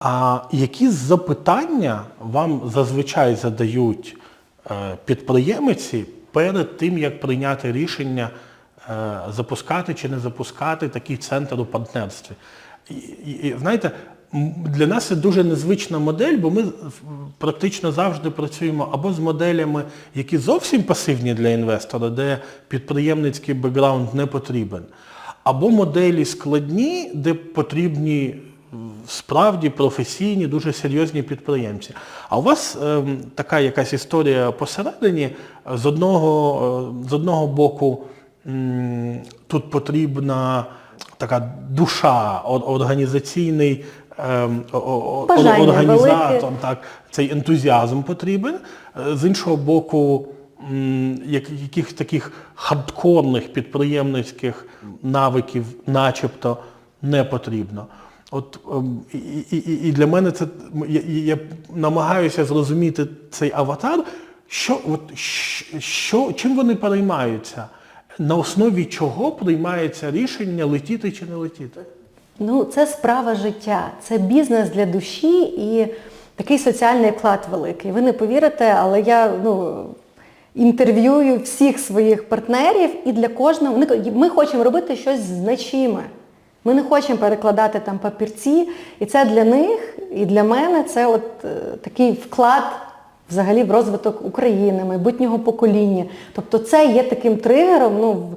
А які запитання вам зазвичай задають е, підприємці перед тим, як прийняти рішення е, запускати чи не запускати такий центр у партнерстві? І, і- знаєте, для нас це дуже незвична модель, бо ми практично завжди працюємо або з моделями, які зовсім пасивні для інвестора, де підприємницький бекграунд не потрібен, або моделі складні, де потрібні справді професійні, дуже серйозні підприємці. А у вас ем, така якась історія посередині, з одного, е, з одного боку м, тут потрібна така душа, організаційний о- організатор, так, цей ентузіазм потрібен. Е, З іншого боку, м, як- яких таких хардкорних підприємницьких навиків начебто не потрібно. От ем, і, і, і- для мене це я, я намагаюся зрозуміти цей аватар, що, от, що, чим вони переймаються, на основі чого приймається рішення летіти чи не летіти. Ну, це справа життя, це бізнес для душі і такий соціальний вклад великий. Ви не повірите, але я ну, інтерв'юю всіх своїх партнерів і для кожного ми хочемо робити щось значиме. Ми не хочемо перекладати там папірці, і це для них і для мене це от е, такий вклад взагалі в розвиток України, майбутнього покоління. Тобто це є таким тригером, ну, в,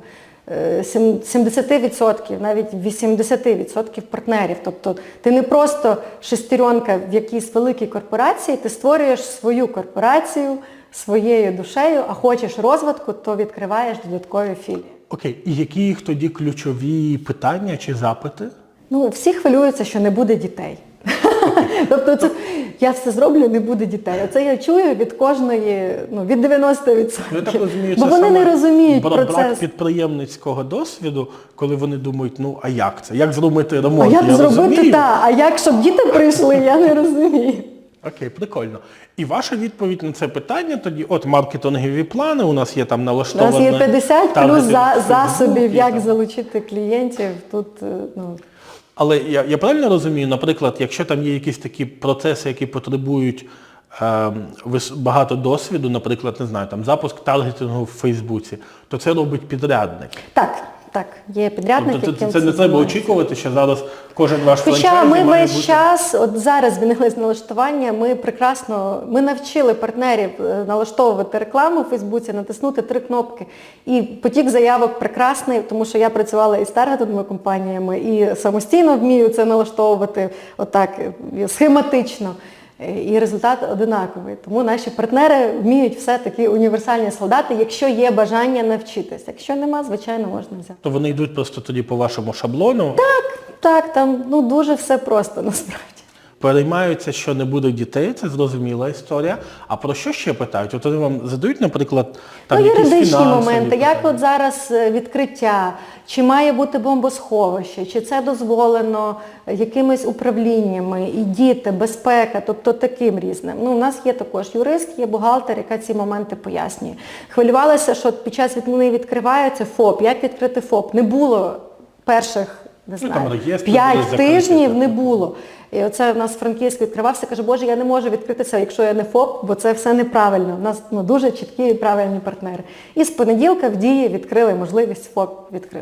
е, сім- 70%, навіть 80% партнерів. Тобто ти не просто шестеренка в якійсь великій корпорації, ти створюєш свою корпорацію своєю душею, а хочеш розвитку, то відкриваєш додаткові філії. Окей, і які їх тоді ключові питання чи запити? Ну, всі хвилюються, що не буде дітей. тобто це, я все зроблю, не буде дітей. Оце я чую від кожної, ну, від 90%. Ну, Я так розумію, Бо вони не розуміють бра- брак процес. підприємницького досвіду, коли вони думають, ну а як це? Як зробити А як я зробити так? А як, щоб діти прийшли, я не розумію. Окей, прикольно. І ваша відповідь на це питання тоді, от маркетингові плани, у нас є там налаштовані. У нас є 50 плюс за, засобів, і як залучити клієнтів. Тут, е, ну, Але я, я правильно розумію, наприклад, якщо там є якісь такі процеси, які потребують вис- багато досвіду, наприклад, не знаю, там запуск таргетингу в Фейсбуці, то це робить підрядник. так, так, є підрядники, Тобто це, яким це не треба очікувати, що зараз кожен ваш Хоча ми весь бути... час, от зараз змінилось налаштування, ми прекрасно, ми навчили партнерів е, налаштовувати рекламу в Фейсбуці, натиснути три кнопки. І потік заявок прекрасний, тому що я працювала і з таргетовими компаніями, і самостійно вмію це налаштовувати отак е, схематично. Е, І результат одинаковий. Тому наші партнери вміють все такі універсальні солдати, якщо є бажання навчитися. Якщо нема, звичайно, можна взяти. То вони йдуть просто тоді по вашому шаблону, Так, там ну дуже все просто насправді. Переймаються, що не буде дітей, це зрозуміла історія. А про що ще питають? От вони вам задають, наприклад, там ну, якісь юридичні моменти, як от зараз е, відкриття, чи має бути бомбосховище, чи це дозволено якимись управліннями, і діти, безпека, тобто таким різним. Ну, у нас є також юрист, є бухгалтер, яка ці моменти пояснює. Хвилювалася, що під час вони відкриваються ФОП, як відкрити ФОП? Не було перших, не Ну, знаю, п'ять тижнів не було. І оце в нас Франківськ відкривався, каже, Боже, я не можу відкритися, якщо я не ФОП, бо це все неправильно. У нас ну, дуже чіткі і правильні партнери. І з понеділка в дії відкрили можливість ФОП відкрити.